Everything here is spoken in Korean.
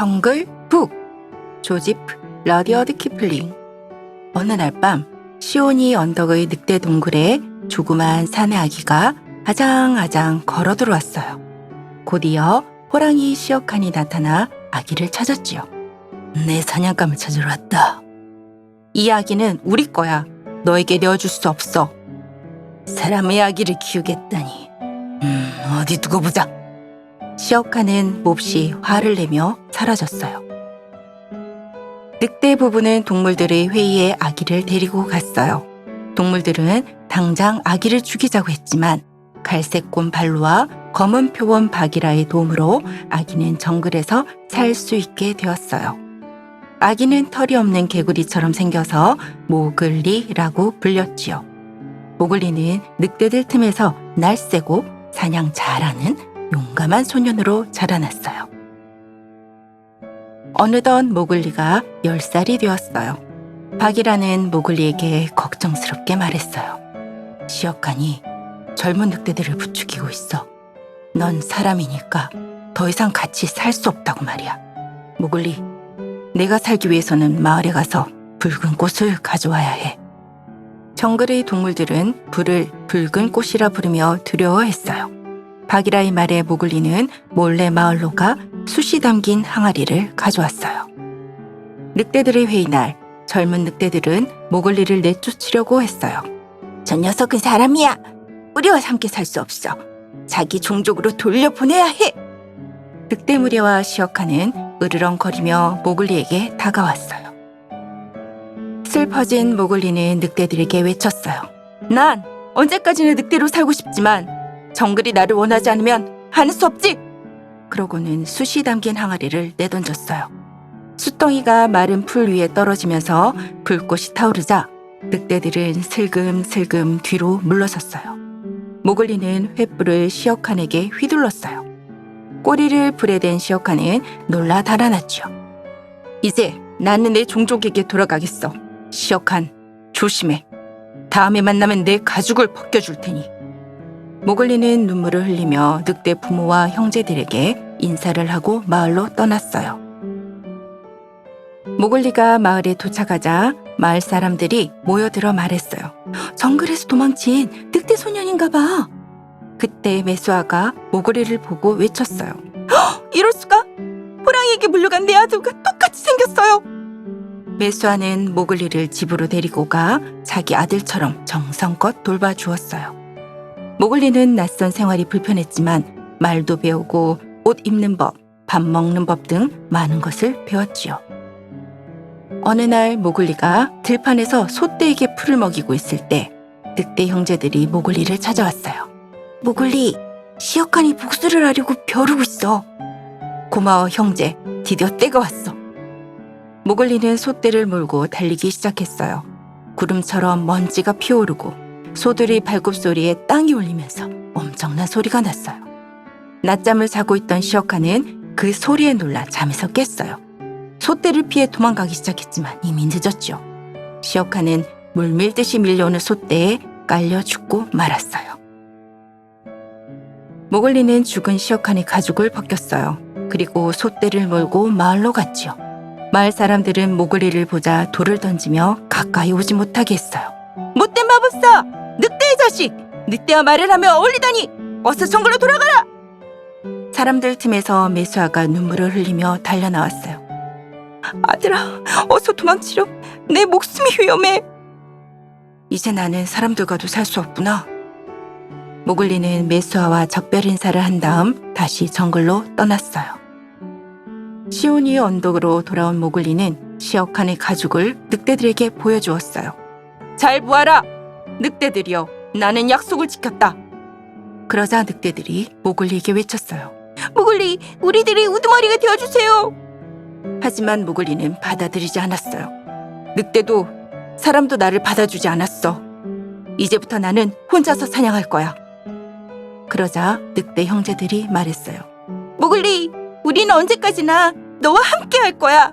정글 북 조지프 러디어드 키플링 어느 날 밤 시온이 언덕의 늑대 동굴에 조그만 사내 아기가 아장아장 걸어 들어왔어요. 곧이어 호랑이 시어칸이 나타나 아기를 찾았지요. 내 사냥감을 찾으러 왔다. 이 아기는 우리 거야. 너에게 내어줄 수 없어. 사람의 아기를 키우겠다니. 음, 어디 두고 보자. 시어카는 몹시 화를 내며 사라졌어요. 늑대 부부는 동물들의 회의에 아기를 데리고 갔어요. 동물들은 당장 아기를 죽이자고 했지만 갈색곰 발루와 검은 표범 바기라의 도움으로 아기는 정글에서 살 수 있게 되었어요. 아기는 털이 없는 개구리처럼 생겨서 모글리라고 불렸지요. 모글리는 늑대들 틈에서 날쌔고 사냥 잘하는 용감한 소년으로 자라났어요. 어느덧 모글리가 10살이 되었어요. 박이라는 모글리에게 걱정스럽게 말했어요. 시역하니 젊은 늑대들을 부추기고 있어. 넌 사람이니까 더 이상 같이 살 수 없다고 말이야. 모글리, 내가 살기 위해서는 마을에 가서 붉은 꽃을 가져와야 해. 정글의 동물들은 불을 붉은 꽃이라 부르며 두려워했어요. 박이라의 말에 모글리는 몰래 마을로 가 숯이 담긴 항아리를 가져왔어요. 늑대들의 회의 날 젊은 늑대들은 모글리를 내쫓으려고 했어요. 저 녀석은 사람이야. 우리와 함께 살 수 없어. 자기 종족으로 돌려보내야 해. 늑대 무리와 시어카는 으르렁거리며 모글리에게 다가왔어요. 슬퍼진 모글리는 늑대들에게 외쳤어요. 난 언제까지나 늑대로 살고 싶지만 정글이 나를 원하지 않으면 하는 수 없지. 그러고는 숯이 담긴 항아리를 내던졌어요. 숯덩이가 마른 풀 위에 떨어지면서 불꽃이 타오르자 늑대들은 슬금슬금 뒤로 물러섰어요. 모글리는 횃불을 시어칸에게 휘둘렀어요. 꼬리를 불에 댄 시어칸은 놀라 달아났죠. 이제 나는 내 종족에게 돌아가겠어. 시어칸, 조심해. 다음에 만나면 내 가죽을 벗겨줄 테니. 모글리는 눈물을 흘리며 늑대 부모와 형제들에게 인사를 하고 마을로 떠났어요. 모글리가 마을에 도착하자 마을 사람들이 모여들어 말했어요. 정글에서 도망친 늑대 소년인가 봐. 그때 메수아가 모글리를 보고 외쳤어요. "헉, 이럴 수가? 호랑이에게 물려간 내 아들과 똑같이 생겼어요. 메수아는 모글리를 집으로 데리고 가 자기 아들처럼 정성껏 돌봐주었어요. 모글리는 낯선 생활이 불편했지만 말도 배우고 옷 입는 법, 밥 먹는 법 등 많은 것을 배웠지요. 어느 날 모글리가 들판에서 소떼에게 풀을 먹이고 있을 때 늑대 형제들이 모글리를 찾아왔어요. 모글리, 시어칸이 복수를 하려고 벼르고 있어. 고마워 형제, 드디어 때가 왔어. 모글리는 소떼를 몰고 달리기 시작했어요. 구름처럼 먼지가 피어오르고 소들이 발굽 소리에 땅이 울리면서 엄청난 소리가 났어요. 낮잠을 자고 있던 시어카는 그 소리에 놀라 잠에서 깼어요. 소떼를 피해 도망가기 시작했지만 이미 늦었죠. 시어카는 물 밀듯이 밀려오는 소떼에 깔려 죽고 말았어요. 모글리는 죽은 시어칸의 가죽을 벗겼어요. 그리고 소떼를 몰고 마을로 갔지요. 마을 사람들은 모글리를 보자 돌을 던지며 가까이 오지 못하게 했어요. 못된 마법사! 늑대의 자식! 늑대와 말을 하며 어울리다니! 어서 정글로 돌아가라! 사람들 틈에서 메수아가 눈물을 흘리며 달려나왔어요. 아들아, 어서 도망치렴. 내 목숨이 위험해. 이제 나는 사람들과도 살 수 없구나. 모글리는 메수아와 작별 인사를 한 다음 다시 정글로 떠났어요. 시온이 언덕으로 돌아온 모글리는 시어칸의 가죽을 늑대들에게 보여주었어요. 잘 보아라! 늑대들이여, 나는 약속을 지켰다. 그러자 늑대들이 모글리에게 외쳤어요. 모글리, 우리들이 우두머리가 되어주세요. 하지만 모글리는 받아들이지 않았어요. 늑대도 사람도 나를 받아주지 않았어. 이제부터 나는 혼자서 사냥할 거야. 그러자 늑대 형제들이 말했어요. 모글리, 우리는 언제까지나 너와 함께 할 거야.